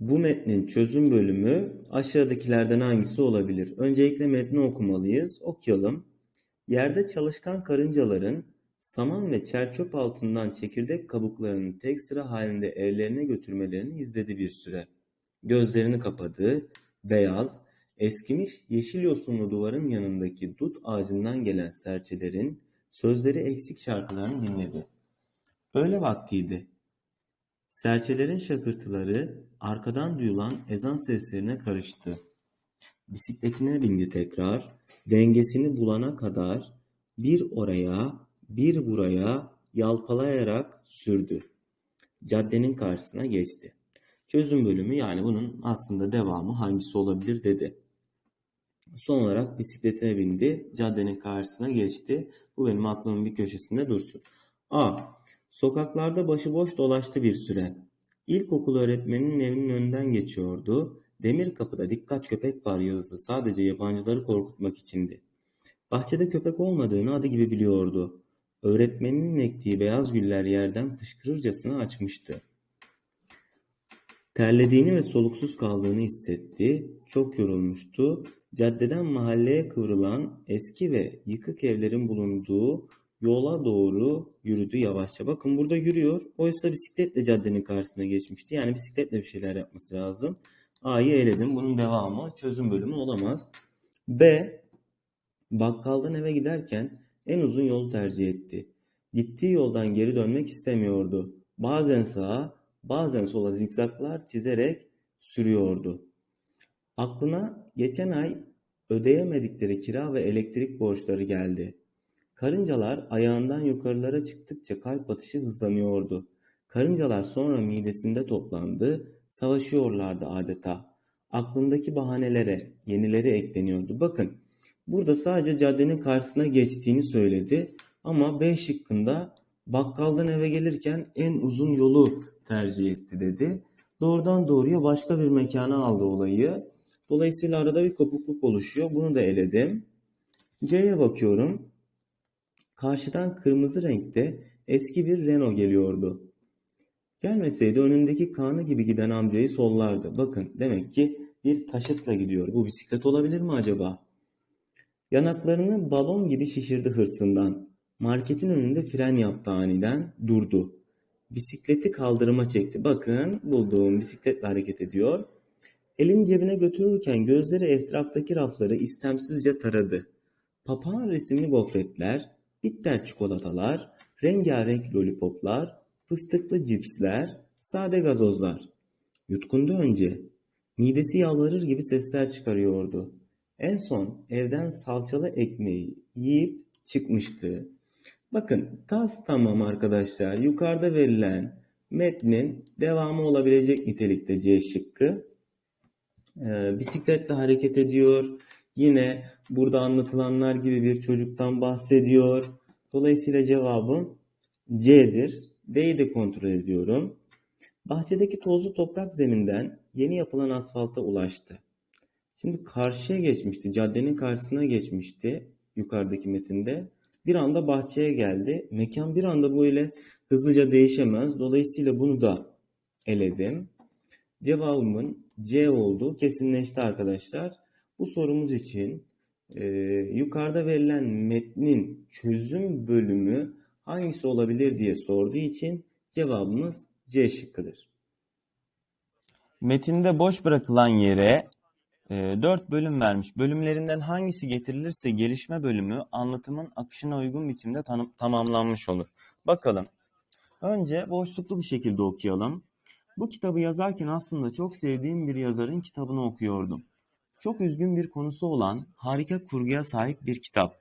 Bu metnin çözüm bölümü aşağıdakilerden hangisi olabilir? Öncelikle metni okumalıyız. Okuyalım. Yerde çalışkan karıncaların saman ve çerçöp altından çekirdek kabuklarını tek sıra halinde evlerine götürmelerini izledi bir süre. Gözlerini kapadı. Beyaz, eskimiş yeşil yosunlu duvarın yanındaki dut ağacından gelen serçelerin sözleri eksik şarkılarını dinledi. Öğle vaktiydi. Serçelerin şakırtıları arkadan duyulan ezan seslerine karıştı. Bisikletine bindi tekrar, dengesini bulana kadar bir oraya, bir buraya yalpalayarak sürdü. Caddenin karşısına geçti. Çözüm bölümü yani bunun aslında devamı hangisi olabilir dedi. Son olarak bisikletine bindi, caddenin karşısına geçti. Bu benim aklımın bir köşesinde dursun. A. Sokaklarda başıboş dolaştı bir süre. İlkokul öğretmeninin evinin önünden geçiyordu. Demir kapıda dikkat köpek var yazısı sadece yabancıları korkutmak içindi. Bahçede köpek olmadığını adı gibi biliyordu. Öğretmeninin ektiği beyaz güller yerden fışkırırcasına açmıştı. Terlediğini ve soluksuz kaldığını hissetti. Çok yorulmuştu. Caddeden mahalleye kıvrılan eski ve yıkık evlerin bulunduğu yola doğru yürüdü yavaşça. Bakın burada yürüyor. Oysa bisikletle caddenin karşısına geçmişti. Yani bisikletle bir şeyler yapması lazım. A'yı eledim. Bunun devamı çözüm bölümü olamaz. B. Bakkaldan eve giderken en uzun yolu tercih etti. Gittiği yoldan geri dönmek istemiyordu. Bazen sağa, bazen sola zikzaklar çizerek sürüyordu. Aklına geçen ay ödeyemedikleri kira ve elektrik borçları geldi. Karıncalar ayağından yukarılara çıktıkça kalp atışı hızlanıyordu. Karıncalar sonra midesinde toplandı, savaşıyorlardı adeta. Aklındaki bahanelere yenileri ekleniyordu. Bakın burada sadece caddenin karşısına geçtiğini söyledi ama B şıkkında bakkaldan eve gelirken en uzun yolu tercih etti dedi. Doğrudan doğruya başka bir mekana aldı olayı. Dolayısıyla arada bir kopukluk oluşuyor. Bunu da eledim. C'ye bakıyorum. Karşıdan kırmızı renkte eski bir Renault geliyordu. Gelmeseydi önündeki kanı gibi giden amcayı sollardı. Bakın demek ki bir taşıtla gidiyor. Bu bisiklet olabilir mi acaba? Yanaklarını balon gibi şişirdi hırsından. Marketin önünde fren yaptı aniden, durdu. Bisikleti kaldırıma çekti. Bakın bulduğum bisikletle hareket ediyor. Elini cebine götürürken gözleri etraftaki rafları istemsizce taradı. Papağan resimli gofretler, bitter çikolatalar, rengarenk lollipoplar, fıstıklı cipsler, sade gazozlar. Yutkundu önce. Midesi yalvarır gibi sesler çıkarıyordu. En son evden salçalı ekmeği yiyip çıkmıştı. Bakın tas tamam arkadaşlar. Yukarıda verilen metnin devamı olabilecek nitelikte C şıkkı. Ee, bisikletle hareket ediyor. Yine burada anlatılanlar gibi bir çocuktan bahsediyor. Dolayısıyla cevabım C'dir. D'yi de kontrol ediyorum. Bahçedeki tozlu toprak zeminden yeni yapılan asfalta ulaştı. Şimdi karşıya geçmişti. Caddenin karşısına geçmişti yukarıdaki metinde. Bir anda bahçeye geldi. Mekan bir anda böyle hızlıca değişemez. Dolayısıyla bunu da eledim. Cevabımın C olduğu kesinleşti arkadaşlar. Bu sorumuz için e, yukarıda verilen metnin çözüm bölümü hangisi olabilir diye sorduğu için cevabımız C şıkkıdır. Metinde boş bırakılan yere e, 4 bölüm vermiş. Bölümlerinden hangisi getirilirse gelişme bölümü anlatımın akışına uygun biçimde tanım, tamamlanmış olur. Bakalım. Önce boşluklu bir şekilde okuyalım. Bu kitabı yazarken aslında çok sevdiğim bir yazarın kitabını okuyordum. Çok üzgün bir konusu olan harika kurguya sahip bir kitap.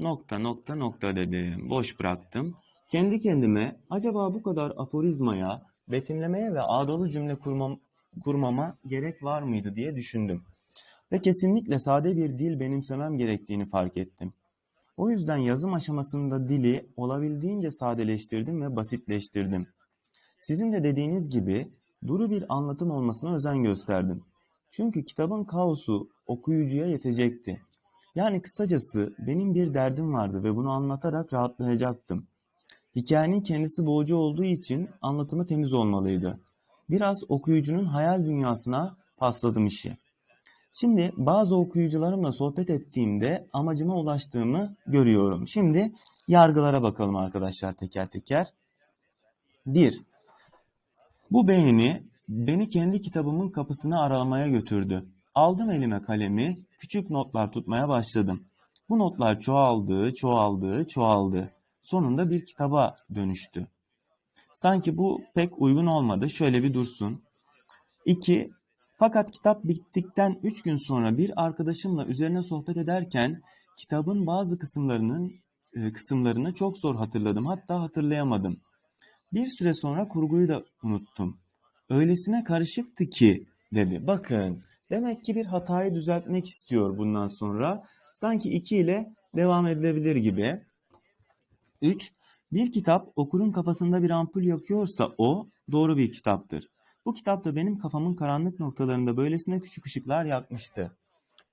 Nokta nokta nokta dedim. Boş bıraktım. Kendi kendime acaba bu kadar aforizmaya, betimlemeye ve ağdalı cümle kurmam, kurmama gerek var mıydı diye düşündüm. Ve kesinlikle sade bir dil benimsemem gerektiğini fark ettim. O yüzden yazım aşamasında dili olabildiğince sadeleştirdim ve basitleştirdim. Sizin de dediğiniz gibi duru bir anlatım olmasına özen gösterdim. Çünkü kitabın kaosu okuyucuya yetecekti. Yani kısacası benim bir derdim vardı ve bunu anlatarak rahatlayacaktım. Hikayenin kendisi boğucu olduğu için anlatımı temiz olmalıydı. biraz okuyucunun hayal dünyasına pasladım işi. Şimdi bazı okuyucularımla sohbet ettiğimde amacıma ulaştığımı görüyorum. Şimdi yargılara bakalım arkadaşlar teker teker. 1. Bu beğeni beni kendi kitabımın kapısını aralamaya götürdü. Aldım elime kalemi, küçük notlar tutmaya başladım. Bu notlar çoğaldı, çoğaldı, çoğaldı. Sonunda bir kitaba dönüştü. Sanki bu pek uygun olmadı. Şöyle bir dursun. 2. Fakat kitap bittikten 3 gün sonra bir arkadaşımla üzerine sohbet ederken kitabın bazı kısımlarının e, kısımlarını çok zor hatırladım. Hatta hatırlayamadım. Bir süre sonra kurguyu da unuttum. Öylesine karışıktı ki dedi. Bakın demek ki bir hatayı düzeltmek istiyor bundan sonra. Sanki 2 ile devam edilebilir gibi. 3. Bir kitap okurun kafasında bir ampul yakıyorsa o doğru bir kitaptır. Bu kitap da benim kafamın karanlık noktalarında böylesine küçük ışıklar yakmıştı.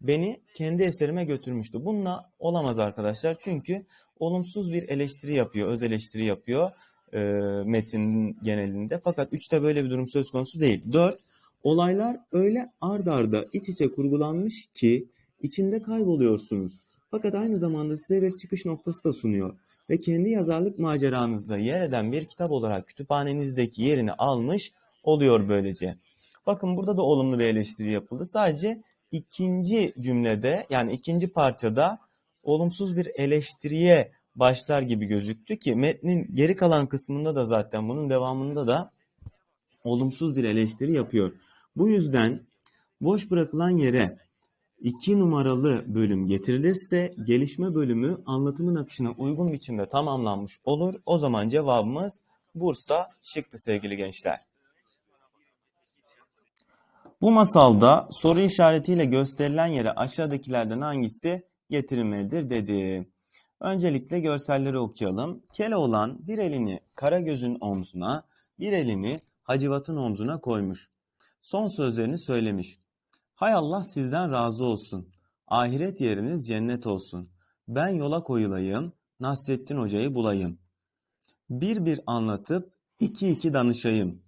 Beni kendi eserime götürmüştü. Bununla olamaz arkadaşlar çünkü olumsuz bir eleştiri yapıyor, öz eleştiri yapıyor e, metinin genelinde. Fakat 3'te böyle bir durum söz konusu değil. 4. Olaylar öyle ard arda iç içe kurgulanmış ki içinde kayboluyorsunuz. Fakat aynı zamanda size bir çıkış noktası da sunuyor ve kendi yazarlık maceranızda yer eden bir kitap olarak kütüphanenizdeki yerini almış oluyor böylece. Bakın burada da olumlu bir eleştiri yapıldı. Sadece ikinci cümlede yani ikinci parçada olumsuz bir eleştiriye başlar gibi gözüktü ki metnin geri kalan kısmında da zaten bunun devamında da olumsuz bir eleştiri yapıyor. Bu yüzden boş bırakılan yere 2 numaralı bölüm getirilirse gelişme bölümü anlatımın akışına uygun biçimde tamamlanmış olur. O zaman cevabımız Bursa şıkkı sevgili gençler. Bu masalda soru işaretiyle gösterilen yere aşağıdakilerden hangisi getirilmelidir dedi. Öncelikle görselleri okuyalım. Keloğlan bir elini Karagöz'ün omzuna, bir elini Hacivat'ın omzuna koymuş. Son sözlerini söylemiş. Hay Allah sizden razı olsun. Ahiret yeriniz cennet olsun. Ben yola koyulayım, Nasrettin Hoca'yı bulayım. Bir bir anlatıp iki iki danışayım.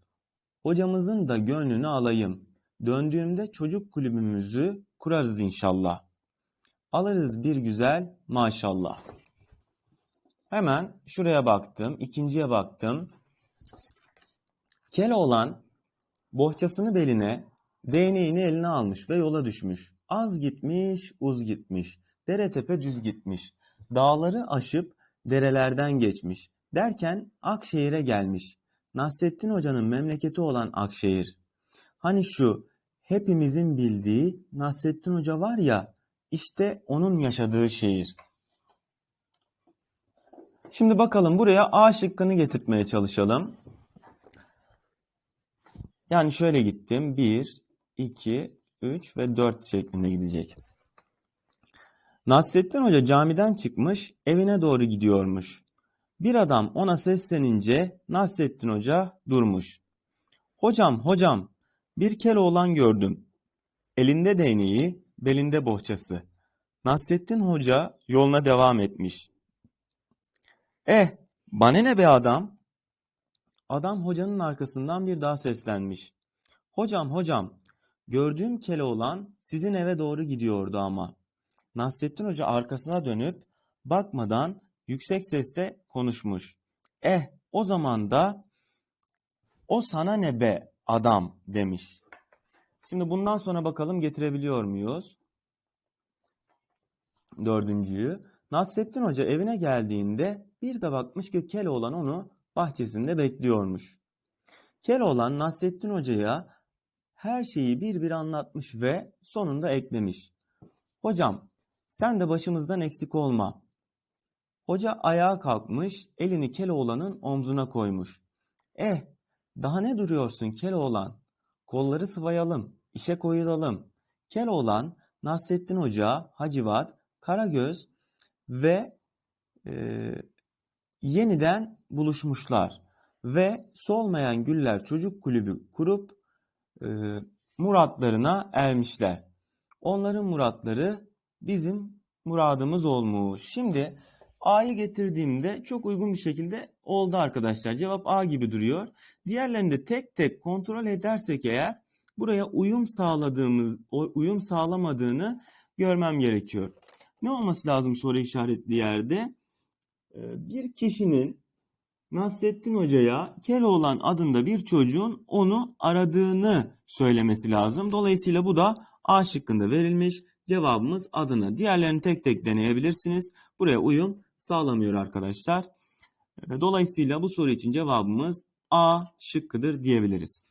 Hocamızın da gönlünü alayım. Döndüğümde çocuk kulübümüzü kurarız inşallah. Alırız bir güzel maşallah. Hemen şuraya baktım, ikinciye baktım. Keloğlan bohçasını beline, değneğini eline almış ve yola düşmüş. Az gitmiş, uz gitmiş. Dere tepe düz gitmiş. Dağları aşıp derelerden geçmiş. Derken Akşehir'e gelmiş. Nasrettin Hoca'nın memleketi olan Akşehir. Hani şu hepimizin bildiği Nasrettin Hoca var ya, işte onun yaşadığı şehir. Şimdi bakalım buraya A şıkkını getirtmeye çalışalım. Yani şöyle gittim. 1, 2, 3 ve 4 şeklinde gidecek. Nasrettin Hoca camiden çıkmış, evine doğru gidiyormuş. Bir adam ona seslenince Nasrettin Hoca durmuş. Hocam, hocam, bir Keloğlan gördüm. Elinde değneği, belinde bohçası. Nasrettin Hoca yoluna devam etmiş. Eh, bana ne be adam? Adam hocanın arkasından bir daha seslenmiş. Hocam, hocam, gördüğüm Keloğlan sizin eve doğru gidiyordu ama. Nasrettin Hoca arkasına dönüp bakmadan yüksek sesle konuşmuş. Eh, o zaman da o sana ne be adam demiş. Şimdi bundan sonra bakalım getirebiliyor muyuz? Dördüncüyü. Nasrettin Hoca evine geldiğinde bir de bakmış ki Keloğlan onu bahçesinde bekliyormuş. Keloğlan Nasrettin Hoca'ya her şeyi bir bir anlatmış ve sonunda eklemiş. Hocam sen de başımızdan eksik olma. Hoca ayağa kalkmış, elini Keloğlan'ın omzuna koymuş. Eh, daha ne duruyorsun Keloğlan? Kolları sıvayalım, işe koyulalım. Keloğlan, Nasrettin Hoca, Hacivat, Karagöz ve e, yeniden buluşmuşlar. Ve Solmayan Güller Çocuk Kulübü kurup e, muratlarına ermişler. Onların muratları bizim muradımız olmuş. Şimdi A'yı getirdiğimde çok uygun bir şekilde oldu arkadaşlar. Cevap A gibi duruyor. Diğerlerini de tek tek kontrol edersek eğer buraya uyum sağladığımız, uyum sağlamadığını görmem gerekiyor. Ne olması lazım soru işaretli yerde? Ee, Bir kişinin Nasrettin Hoca'ya Keloğlan adında bir çocuğun onu aradığını söylemesi lazım. Dolayısıyla bu da A şıkkında verilmiş. Cevabımız Adana. Diğerlerini tek tek deneyebilirsiniz. Buraya uyum sağlamıyor arkadaşlar. Dolayısıyla bu soru için cevabımız A şıkkıdır diyebiliriz.